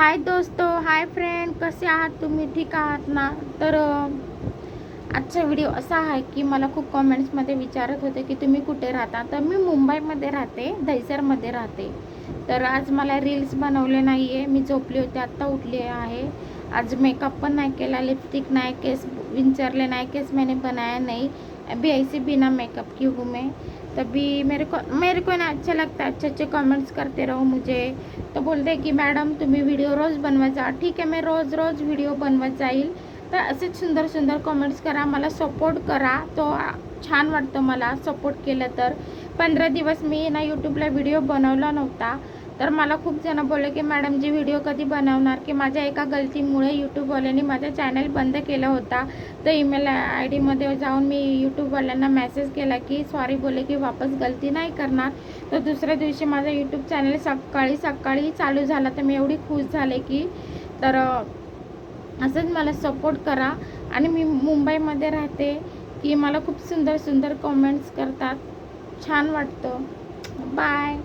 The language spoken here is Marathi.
हाय दोस्तो हाय फ्रेंड कसे आहात तुम्ही? ठीक आहात ना? तर आजचा व्हिडिओ असा आहे की मला खूप कॉमेंट्समध्ये विचारत होते की तुम्ही कुठे राहता? तर मी मुंबईमध्ये राहते दहिसरमध्ये राहते. तर आज मला रील्स बनवले नाही आहे मी झोपली होते आत्ता उठली आहे. आज मेकअप पण नाही केला लिपस्टिक नाही केस विंचरले नाही केस मैंने बनाया नहीं. अभी ऐसे बिना मेकअप की हूँ मैं? तभी मेरे को मेरे को ना अच्छा लगता है अच्छे अच्छे कमेंट्स करते रहो मुझे। तो बोलते की मॅडम तुम्ही व्हिडिओ रोज बनवत जा ठीक आहे मी रोज रोज व्हिडिओ बनवत जाईल तर असेच सुंदर सुंदर कमेंट्स करा मला सपोर्ट करा. तो छान वाटतं मला सपोर्ट केलं तर. पंधरा दिवस मी ना यूट्यूबला व्हिडिओ बनवला नव्हता. तर मला खूप जण बोलले की मॅडम जी व्हिडिओ कधी बनवणार? की माझ्या एका गलतीमुळे यूट्यूबवाल्यांनी माझा चॅनल बंद केला होता. तर ईमेल आय डीमध्ये जाऊन मी यूट्यूबवाल्यांना मेसेज केला की सॉरी बोले की वापस गलती नाही करणार. तर दुसऱ्या दिवशी माझा यूट्यूब चॅनल सकाळी सकाळी चालू झाला. तर मी एवढी खुश झाले की तर असंच मला सपोर्ट करा. आणि मी मुंबईमध्ये राहते की मला खूप सुंदर सुंदर कमेंट्स करतात. छान वाटतं. बाय